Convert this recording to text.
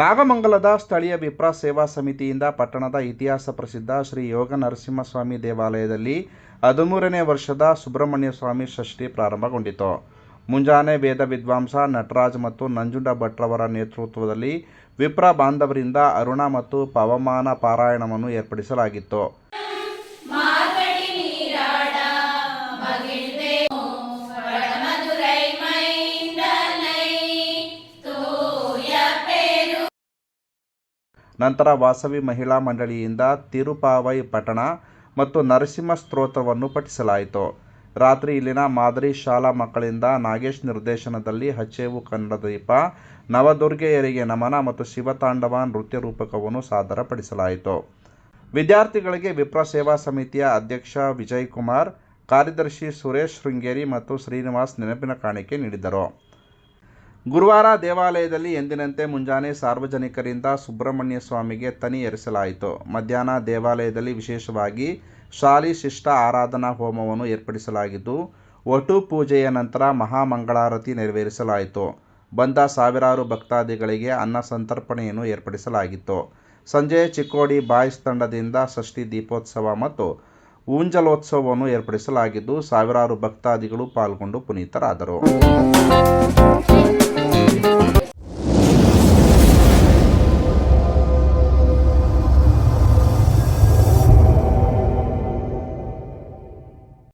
ನಾಗಮಂಗಲದ ಸ್ಥಳೀಯ ವಿಪ್ರ ಸೇವಾ ಸಮಿತಿಯಿಂದ ಪಟ್ಟಣದ ಇತಿಹಾಸ ಪ್ರಸಿದ್ಧ ಶ್ರೀ ಯೋಗ ನರಸಿಂಹಸ್ವಾಮಿ ದೇವಾಲಯದಲ್ಲಿ ಹದಿಮೂರನೇ ವರ್ಷದ ಸುಬ್ರಹ್ಮಣ್ಯ ಸ್ವಾಮಿ ಷಷ್ಠಿ ಪ್ರಾರಂಭಗೊಂಡಿತು. ಮುಂಜಾನೆ ವೇದ ವಿದ್ವಾಂಸ ನಟರಾಜ್ ಮತ್ತು ನಂಜುಂಡ ಭಟ್ರವರ ನೇತೃತ್ವದಲ್ಲಿ ವಿಪ್ರ ಬಾಂಧವರಿಂದ ಅರುಣ ಮತ್ತು ಪವಮಾನ ಪಾರಾಯಣವನ್ನು ಏರ್ಪಡಿಸಲಾಗಿತ್ತು. ನಂತರ ವಾಸವಿ ಮಹಿಳಾ ಮಂಡಳಿಯಿಂದ ತಿರುಪಾವೈ ಪಠಣ ಮತ್ತು ನರಸಿಂಹ ಸ್ತೋತ್ರವನ್ನು ಪಠಿಸಲಾಯಿತು. ರಾತ್ರಿ ಇಲ್ಲಿನ ಮಾದರಿ ಶಾಲಾ ಮಕ್ಕಳಿಂದ ನಾಗೇಶ್ ನಿರ್ದೇಶನದಲ್ಲಿ ಹಚ್ಚೇವು ಕನ್ನಡ ದೀಪ ನವದುರ್ಗೆಯರಿಗೆ ನಮನ ಮತ್ತು ಶಿವತಾಂಡವ ನೃತ್ಯ ರೂಪಕವನ್ನು ಸಾದರಪಡಿಸಲಾಯಿತು. ವಿದ್ಯಾರ್ಥಿಗಳಿಗೆ ವಿಪ್ರ ಸೇವಾ ಸಮಿತಿಯ ಅಧ್ಯಕ್ಷ ವಿಜಯ್ ಕುಮಾರ್, ಕಾರ್ಯದರ್ಶಿ ಸುರೇಶ್ ಶೃಂಗೇರಿ ಮತ್ತು ಶ್ರೀನಿವಾಸ್ ನೆನಪಿನ ಕಾಣಿಕೆ ನೀಡಿದರು. ಗುರುವಾರ ದೇವಾಲಯದಲ್ಲಿ ಎಂದಿನಂತೆ ಮುಂಜಾನೆ ಸಾರ್ವಜನಿಕರಿಂದ ಸುಬ್ರಹ್ಮಣ್ಯ ಸ್ವಾಮಿಗೆ ತನಿ ಏರಿಸಲಾಯಿತು ಮಧ್ಯಾಹ್ನ ದೇವಾಲಯದಲ್ಲಿ ವಿಶೇಷವಾಗಿ ಶಾಲಿ ಶಿಷ್ಟ ಆರಾಧನಾ ಹೋಮವನ್ನು ಏರ್ಪಡಿಸಲಾಗಿದ್ದು ಒಟು ಪೂಜೆಯ ನಂತರ ಮಹಾಮಂಗಳಾರತಿ ನೆರವೇರಿಸಲಾಯಿತು. ಬಂದ ಸಾವಿರಾರು ಭಕ್ತಾದಿಗಳಿಗೆ ಅನ್ನ ಸಂತರ್ಪಣೆಯನ್ನು ಏರ್ಪಡಿಸಲಾಗಿತ್ತು. ಸಂಜೆ ಚಿಕ್ಕೋಡಿ ಬಾಯ್ಸ್ ತಂಡದಿಂದ ಷಷ್ಠಿ ದೀಪೋತ್ಸವ ಮತ್ತು ಊಂಜಲೋತ್ಸವವನ್ನು ಏರ್ಪಡಿಸಲಾಗಿದ್ದು, ಸಾವಿರಾರು ಭಕ್ತಾದಿಗಳು ಪಾಲ್ಗೊಂಡು ಪುನೀತರಾದರು.